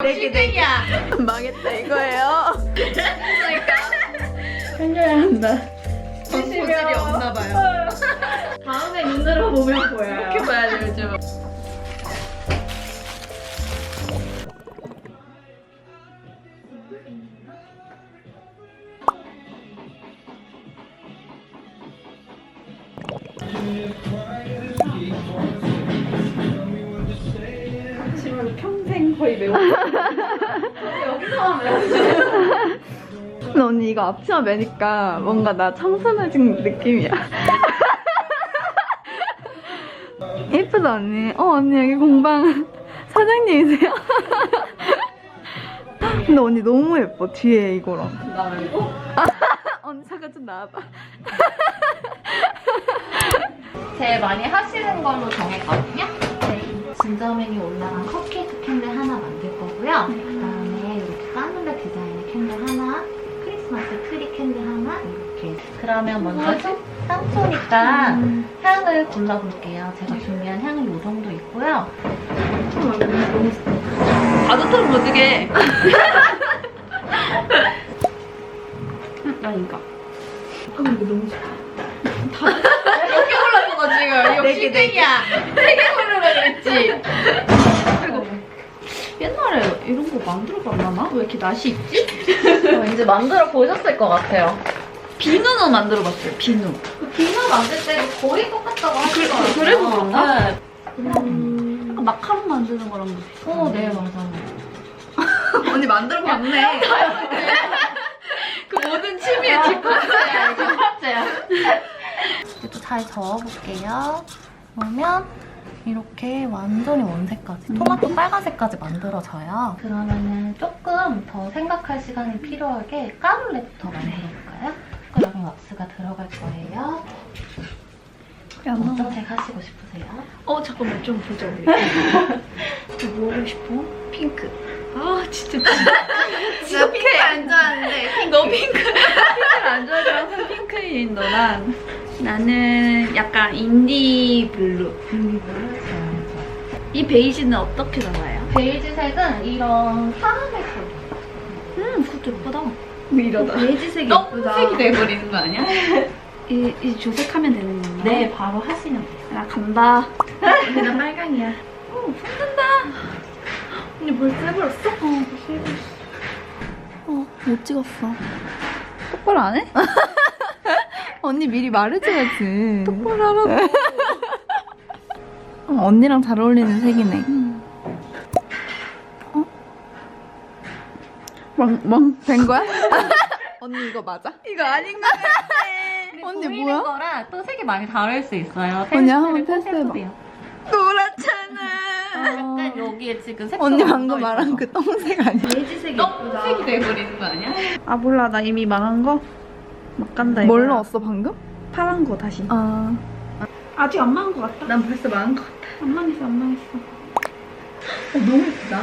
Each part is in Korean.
시댁이야. 망했다 이거예요. 살려야 한다. 고질이 없나 봐요. 다음에 눈으로 보면 보여요. 이렇게 봐야 돼 요즘. 거의 매워. 여기서 하면. 근데 언니 이거 앞치마 매니까 뭔가 나 청순해진 느낌이야. 예쁘다 언니. 어 언니 여기 공방 사장님이세요? 근데 언니 너무 예뻐 뒤에 이거랑. 나 말고? 언니 잠깐 좀 나와봐. 제일 많이 하시는 걸로 정했거든요. 네. 진저맨이 올라간 컵케이크 거고요. 그다음에 이렇게 까눌레 디자인의 캔들 하나, 크리스마스 트리 캔들 하나 이렇게. 그러면 먼저 향초니까 향을 골라볼게요. 제가 준비한 향이 이 정도 있고요. 바둑처럼 어떻게? 나 이거. 이렇게 올라서 지금 이거 네 개, 네 시댁이야. 세개 올라가 그랬지. 옛날에 이런 거 만들어 봤나? 왜 이렇게 낯이 있지? 어, 이제 만들어 보셨을 것 같아요. 비누는 만들어 봤어요. 비누. 그 비누 만들 때도 거의 똑같다고 하시더라고요. 그래서 그런가? 네. 아, 마카롱 만드는 거랑 비슷해. 어, 네, 맞아요. 언니 만들어 봤네. 그 모든 취미의 뒷번째야. 번째요. 이것도 잘 저어볼게요. 그러면 이렇게 완전히 원색까지, 토마토 빨간색까지 만들어져요. 그러면은 조금 더 생각할 시간이 필요하게 까눌레부터 만들어볼까요? 여기 왁스가 들어갈 거예요. 어떤 색 하시고 싶으세요? 어 잠깐만 좀 보자 우리. 뭐 하고 싶어? 핑크. 아 진짜 나 핑크 안 좋아하는데. 너 핑크. 핑크를 안 좋아하지 항상 핑크인 너랑 나는 약간 인디 블루. 이 베이지는 어떻게 나와요? 베이지 색은 이런 카라멜 컬러. 음 그것도 예쁘다. 이러다. 베이지색 색이 돼버리는 거 아니야? 이, 이 조색하면 되는 건가? 네, 바로 하시면 돼요. 나 간다. 그냥 빨강이야. 어, 붙는다. 언니 벌써 해버렸어? 어, 벌써 해버렸어. 어, 못 찍었어. 똑바로 안 해? 언니 미리 말해줘야지. 똑바로 하라고. 어, 언니랑 잘 어울리는 색이네. 어? 멍, 멍, 된 거야? 언니 이거 맞아? 이거 아닌 거 같아. 언니 보이는 뭐야? 거랑 또 색이 많이 다를 수 있어요. 언니 한번 테스트 해봐. 해보세요. 노랗잖아. 여기에 지금 색 언니 방금 말한 그 똥색 아니야? 베이지색 색이 돼버리는 거 아니야? 아 몰라. 나 이미 망한 거? 막 간다 이거. 뭘 넣었어 방금? 파란 거 다시. 아. 아직 안 망한 거 같다. 난 벌써 망한 거 같아. 안 망했어 안 망했어. 어 너무 예쁘다.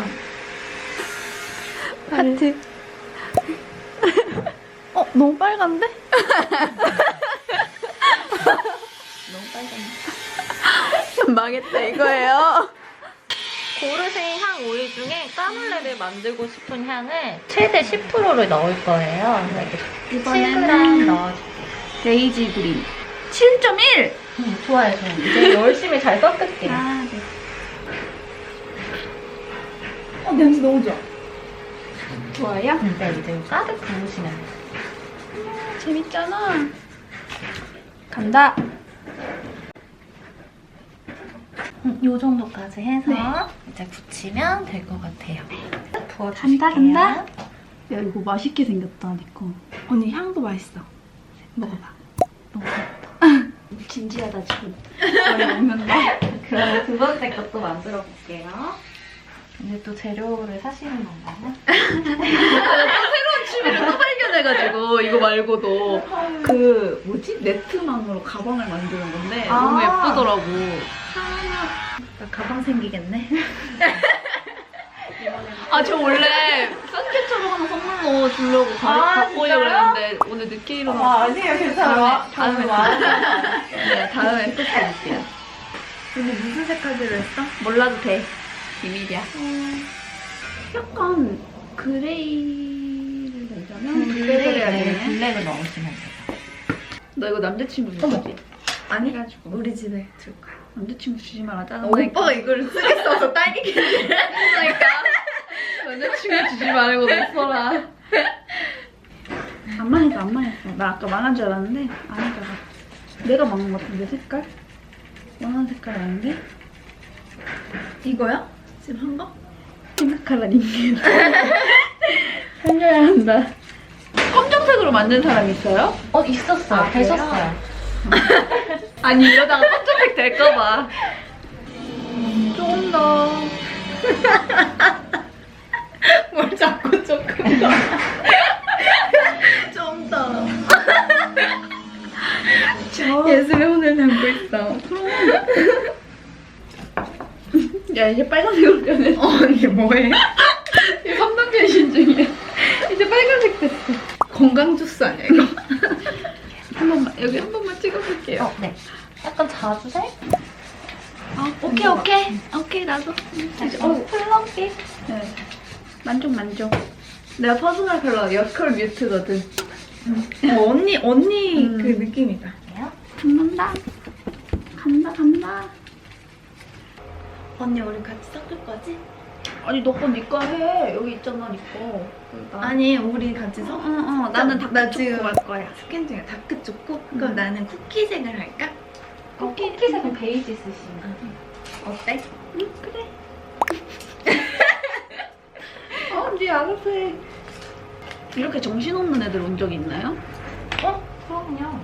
하트. 어 너무 빨간데? 너무 빨간데. 망했다 이거예요 고르쇠 향 오일 중에 까눌레를 만들고 싶은 향을 최대 10%를 넣을 거예요. 이렇게 7g 넣어줄게요. 베이지 그린 7.1 음, 좋아요, 좋아요. 이제 열심히 잘 섞을게요. 아, 네. 어, 냄새 너무 좋아. 좋아요? 근데 이제 가득 부으시면 돼요. 재밌잖아. 간다. 음, 요 정도까지 해서 네. 이제 붙이면 될 것 같아요. 간다, 부어주실게요. 간다. 야, 이거 맛있게 생겼다, 니꺼. 언니, 향도 맛있어. 먹어봐. 너무 진지하다, 지금. 많이 먹는다. 그러면 두 번째 것도 만들어 볼게요. 이제 또 재료를 사시는 건가요? 취미를 또 발견해가지고, 이거 말고도. 그, 뭐지? 네트망으로 가방을 만드는 건데, 아. 너무 예쁘더라고. 나 가방 생기겠네. 아, 저 원래 선캡처로 하나 선물로 주려고 가, 아, 갖고 오려고 진짜요? 그랬는데, 오늘 늦게 일어나서. 아니에요, 괜찮아요. 다음에, 다음에, 네, 다음에 꼭 해볼게요. 오늘 무슨 색깔 들로 했어? 몰라도 돼. 비밀이야. 약간 그레이를 내자면 블랙을 해야 네, 되네. 블랙을 넣으시면 돼요. 너 이거 남자친구 어머. 주지? 아니 우리 집에 둘 거야. 남자친구 주지 마라 짜증 오빠가 이거를 쓰겠어서 딸기게 그러니까 남자친구 주지 말고 너 써라. 안 망했어 안 망했어. 나 아까 망한 줄 알았는데 아니잖아. 내가 망한 것 같은데 색깔? 원하는 색깔 아닌데? 이거야? 지금 한 거? 생각하라 인간. 살려야 한다. 검정색으로 만든 사람 있어요? 어 있었어요. 아? 되셨어요. 아니 이러다가 검정색 될까봐. 조금 더. 뭘 자꾸 조금 더. 좀 더. 예술의 혼을 담고 있어. 야 이제 빨간색으로 변해. 어, 언니 뭐해? 이거 3단 변신 중이야. 이제 빨간색 됐어. 건강 주스 아니야 이거? 한 번만 여기 한 번만 찍어볼게요. 어, 네. 약간 자주색? 아, 오케이 오케이 오케이 나도. 어, 플럼빛? 네. 만족 만족. 내가 퍼스널 컬러 여컬 뮤트거든. 어, 언니 언니 음. 그 느낌이다. 네요. 간다. 간다 간다. 언니 우리 같이 섞을 거지? 아니 너거 니꺼 해. 여기 있잖아 니꺼. 나. 아니 우리 같이 섞. 응, 응, 나는 나 다크 지금- 초코 할 거야. 스킨 중에 다크 초코? 그럼 음. 나는 쿠키색을 할까? 어, 쿠키 색은 베이지 쓰시면 어때? 응, 그래. 어, 네 알아서 해. 이렇게 정신없는 애들 온 적 있나요? 어? 그럼요.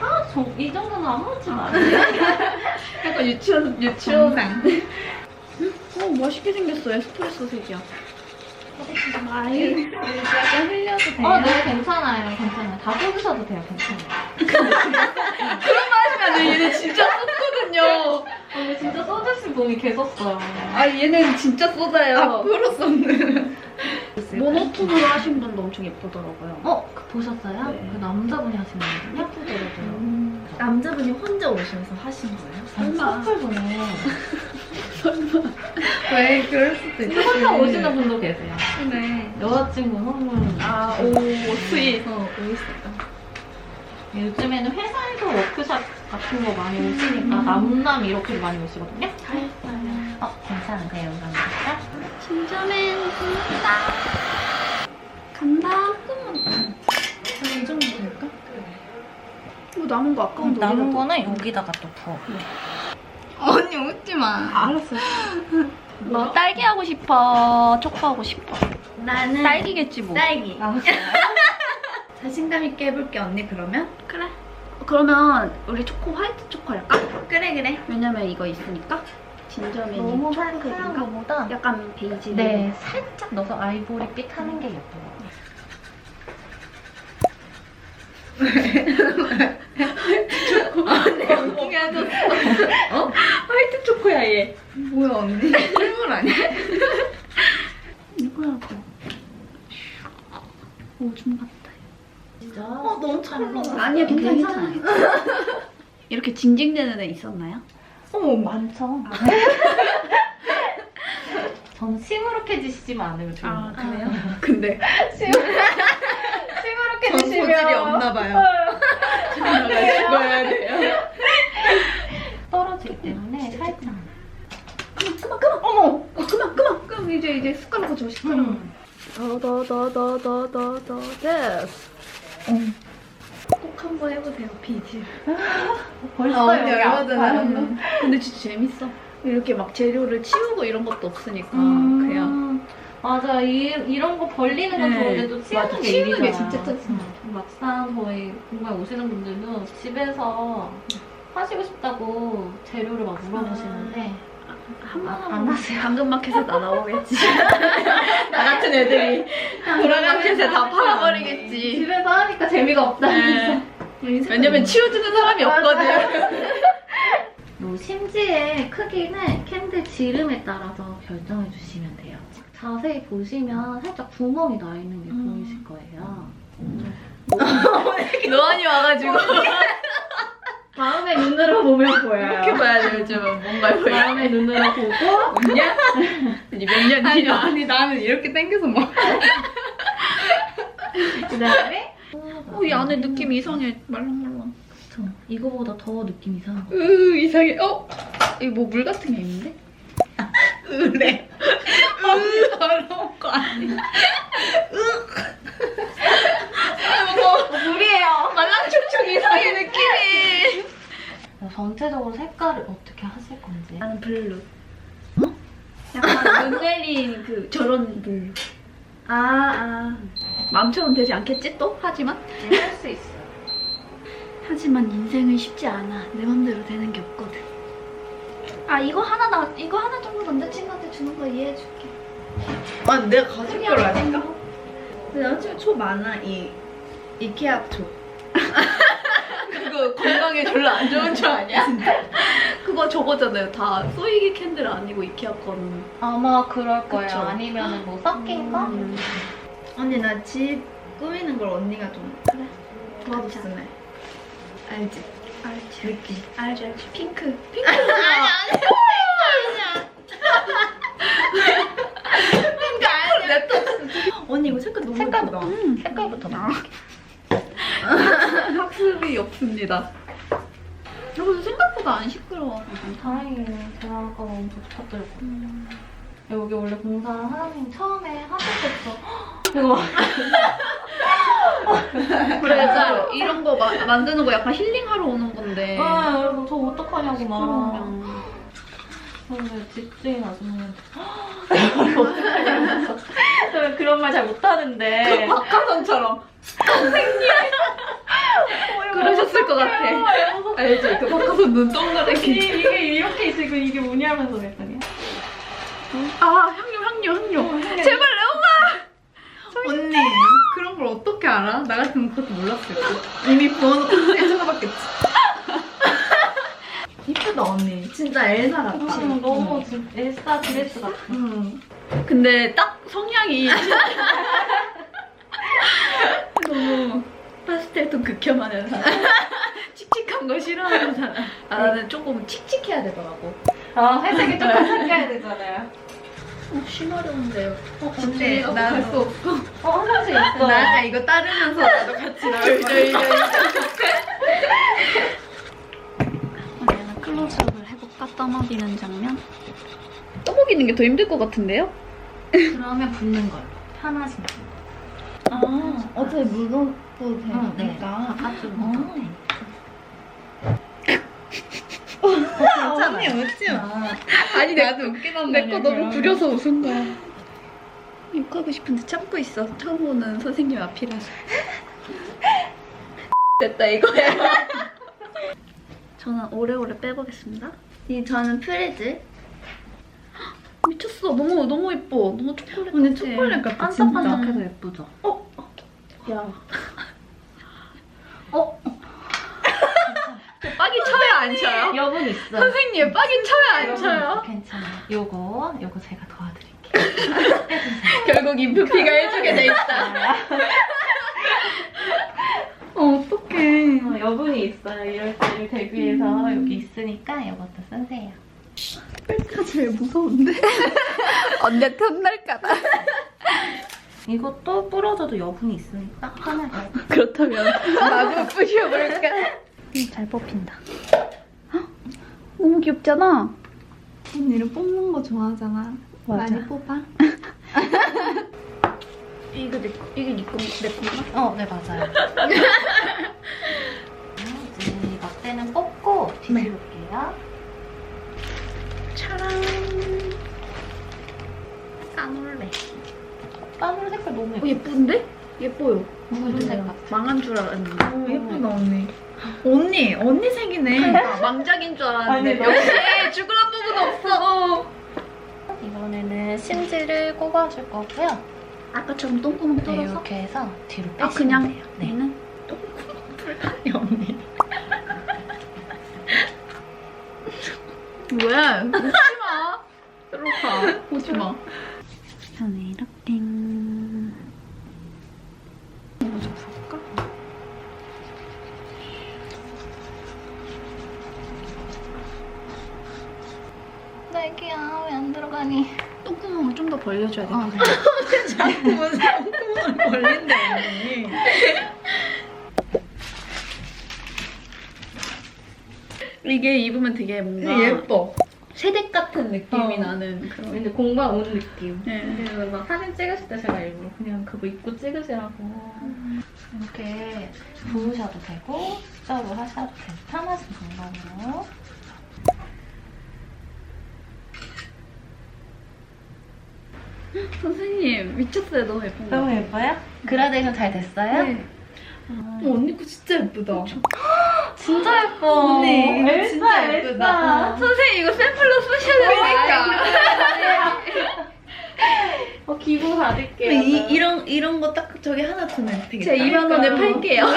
아, 저, 이 정도는 아무렇지 않아요. 약간 유치원, 유치원. 정상. 어, 맛있게 생겼어. 에스프레소 색이야. 아이, 약간 흘려도 돼요? 어, 네, 괜찮아요. 괜찮아요. 다 쏟으셔도 돼요. 괜찮아요. 얘는 진짜 쏟거든요. 어, 진짜 쏟으신 분이 계셨어요. 아, 얘는 진짜 쏟아요. 앞으로 쏟는. 모노톤으로 하신 분도 엄청 예쁘더라고요. 어, 그 보셨어요? 네. 그 남자분이 하신 거거든요? 예쁘더라고요. 남자분이 혼자 오셔서 하신 거예요? 설마. 분에 왜 그럴 수도 있지. 혼자 오시는 분도 계세요. 그래. 여자친구 선물. 아, 오, 스윗. 어, 보이시다. 요즘에는 회사에서 워크샵 같은 거 많이 오시니까 남남 이렇게 많이 오시거든요. 잘했어요. 어, 괜찮으세요, 진짜? 진짜맨 간다. 간다. 이 정도 될까? 뭐 남은 거 아까운데. 남은 거는 여기다가 또 부어. 언니 웃지 마. 알았어. 너 딸기 하고 싶어? 초코 하고 싶어? 나는 딸기겠지 뭐. 딸기. 아, 자신감 있게 해볼게 언니 그러면? 그래. 그러면 우리 초코 화이트 초코 할까? 그래 그래. 왜냐면 이거 있으니까. 진저맨이 너무 초코색인가? 거보다 약간 베이지. 네, 살짝 넣어서 아이보리빛 하는 게 예뻐요. 웃기게 하죠. 화이트 초코야 얘. 뭐야 언니? 실물 아니야? 이거라고. 오줌 같다. 진짜? 어 너무 찰떡. 아니야. 괜찮아요. 이렇게 징징대는 애 있었나요? 어머 많죠. 저는 시무룩해지시지만 않으면 좋은 것 같아요. 근데 시무룩해지시면 전소질이 없나 봐요. 죽어야 돼요. 떨어지기 때문에 살짝. 그만 그만 어머 어, 그만 그만 그럼 이제 이제 숟가락 줘 숟가락. 음. 더더더더더더더 됐어. 꼭 한번 해보세요 비즈. 벌써 어, 여기 아파요. 음. 근데 진짜 재밌어. 이렇게 막 재료를 치우고 이런 것도 없으니까 음. 그냥 맞아 이, 이런 거 벌리는 건 네. 좋은데 또 치우는 맞아, 게 치우는 게. 진짜 짜증나. 음, 막상 저희 공부에 오시는 분들도 집에서 하시고 싶다고 재료를 막 물어보시는데 한번 아, 하면 안 하세요. 당근마켓에 다 나오겠지. 나 같은 애들이 당근마켓에 다 팔아버리겠지. 집에서 하니까 재미가 없다면서 네. 왜냐면 치워주는 사람이 없거든. 요 심지의 크기는 캔들 지름에 따라서 결정해 주시면 돼요. 자세히 보시면 살짝 구멍이 나 있는 게 음. 보이실 거예요. 노안이 와가지고. 다음에 눈으로 보면 보여요. 이렇게 봐야 돼 요즘은 뭔가 보여. 다음에 눈으로 보고 뭐냐? 아니 몇년 아니, 뒤나. 아니 나는 이렇게 당겨서 먹어. 그다음에 어, 이 안에 느낌 이상해. 말랑말랑. 저 이거보다 더 느낌 이상한 거. 으 이상해. 어? 이거 뭐 물 같은 게 있는데? 으래. 으 더러운 거 아니야? 물이 에요. 말랑촉촉 이상해 느낌이. 전체적으로 색깔을 어떻게 하실 건지. 나는 블루. 어? 약간 눈 내린 그 저런 블루. 아, 아. 마음처럼 되지 않겠지 또? 하지만? 할 수 있어요. 하지만 인생은 쉽지 않아. 내 맘대로 되는 게 없거든. 아 이거 하나 나 이거 하나 정도 남자친구한테 주는 거 이해해줄게. 아 내가 가질 거라니까. 근데 남자친구 초 많아 이 이케아 초. 건강에 별로 안 좋은 줄 아니야? 그거 저거잖아요. 다 소이기 캔들 아니고 이케아 거는. 아마 그럴 거예요. 그쵸. 아니면 뭐 섞인 거? 음. 언니 나 집 꾸미는 걸 언니가 좀 그래. 도와줬으면. 알지? 알지. 느낌. 알지 알지. 핑크. 핑크. 아니 아니. 언니 이거 색깔 너무 색깔부터. 예쁘다. 음. 색깔부터 나. 학습이 없습니다. 여러분 생각보다 안 시끄러워. 다행이네. 제가 아까 너무 붙어들고. 여기 원래 공사 사장님 처음에 때부터 이거 그래서 이런 거 마- 만드는 거 약간 힐링하러 오는 건데. 아, 여러분 저 어떡하냐고 막. 근데 집주인 아줌마한테 어떡하냐 면서 그런 말 잘 못하는데 박하선처럼. 선생님. 그러셨을 것 같아. 알지? 그 박하선 눈 동그랗게. 이게 이렇게 있으고 이게 뭐냐면서 그랬더니 아 향료 향료 향료. 제발 레오마. 언니 그런 걸 어떻게 알아? 나 같으면 그것도 몰랐을 거야. 이미 부어놓고 쳐다봤겠지. 이쁘다 언니. 진짜 엘사 같아. 너무 진- 엘사 드레스 같아 응. 근데 딱 성향이 너무 파스텔톤 극혐하는 사람. 칙칙한 거 싫어하는 사람. 아, 나는 조금 칙칙해야 되더라고. 아 회색이 조금 섞여야 되잖아요 어, 심하려운데요. 어, 근데 나도 나도 갈수 없어. 어 화장실 있어 나 아까 이거 따르면서 나도 같이 나올 거야. 얘는 클로즈업을 해볼까? 떠먹이는 장면? 떠먹이는 게 더 힘들 것 같은데요? 그러면 붓는 걸로 편하신 분아 어차피 물어도 응, 네. 되니까. 바깥으로 아. 묻어도 되니까 아, 언니 웃지 마. 아니, 나도 웃기던데. 내거 너무 구려서 웃은 거야. 욕하고 싶은데 참고 있어. 처음 보는 선생님 앞이라서. 됐다, 이거야. 저는 오래오래 빼보겠습니다. 이 저는 프리즈. 미쳤어. 너무, 너무 예뻐. 너무 초콜릿 언니 같아. 초콜릿 같아. 반짝반짝해서 예쁘죠? 야. 어? 빡이 쳐요, 안 쳐요? 여분 있어 선생님, 빡이 쳐요, 안 쳐요? 괜찮아요 요거 요거 제가 도와드릴게요 결국 인프피가 해주게 돼 있다. 어, 어떡해. 어, 여분이 있어요 이럴 때를 대비해서 여기 있으니까 이것도 쓰세요 가 제일 무서운데? 언제 틈날까봐. 이것도 부러져도 여분이 있으니까 편하게 그렇다면 나도 부셔볼까? 음, 잘 뽑힌다. 헉, 너무 귀엽잖아. 언니는 뽑는 거 좋아하잖아. 맞아. 많이 뽑아. 이거 내, 이게 네 건, 내 건가? 어, 네 맞아요. 이제 막대는 뽑고 뒤집을게요. 차랑. 까놀래. 까만 색깔 너무 어, 예뻐. 예쁜데? 예뻐요. 무슨 같아? 망한 줄 알았는데. 어, 예쁘다 언니. 언니 언니 색이네. 그러니까 망작인 줄 알았는데. 아니, 역시 죽으란 부분 없어. 이번에는 심지를 꼽아줄 거고요. 아까처럼 똥구멍 네, 뚫어서. 이렇게 해서 뒤로 빼시면 아, 그냥 돼요. 네. 얘는 아니 언니. 왜? 웃지마. 들어가. 웃지마. 저는 이렇게. 이거 좀 볼까? 나 애기야 왜 안 들어가니? 똥구멍을 좀 더 벌려줘야 돼. 아, 그래. 자꾸 무슨 똥구멍을 벌린대 언니. 이게 입으면 되게 뭔가 예뻐. 새댁 같은 느낌이 어. 나는 그런. 왠지 공방 온 느낌. 네. 그래서 막 사진 찍으실 때 제가 일부러 그냥 그거 입고 찍으시라고. 이렇게 부으셔도 되고, 숫자로 하셔도 되고, 편하신 방법으로. 선생님 미쳤어요. 너무 예쁜 거. 너무 예뻐요? 그라데이션 잘 됐어요? 네. 어, 언니 거 진짜 예쁘다. 진짜 예뻐. 언니, 이거 엘사, 진짜 예쁘다. 선생님 이거 샘플로 쓰셔야 그러니까. 어, 기부 받을게요. 이, 이런 이런 거 딱 저기 하나 두면 되겠다. 제가 2만 원에 팔게요.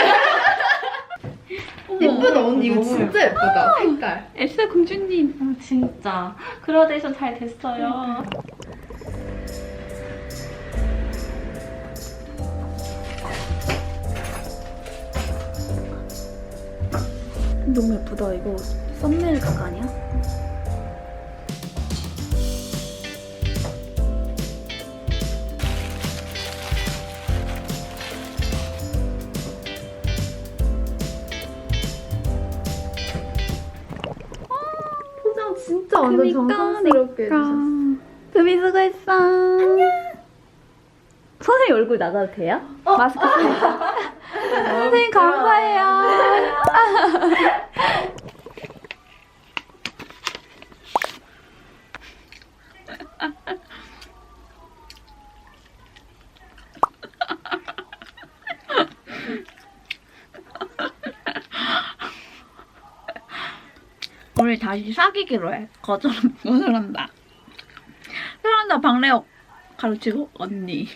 예쁘다 언니 이거 진짜 예쁘다. 색깔. 엘사 공주님. 음, 진짜. 그라데이션 잘 됐어요. 너무 예쁘다. 이거 썸네일 각 아니야? 포장 진짜 완전 정성스럽게 해주셨어. 금이 수고했어. 안녕. 선생님 얼굴 나가도 돼요? 마스크 쓰니까. 선생님 감사해요. 우리 다시 사귀기로 해. 거절, 거절한다. 사랑한다 박래옥 가르치고 언니.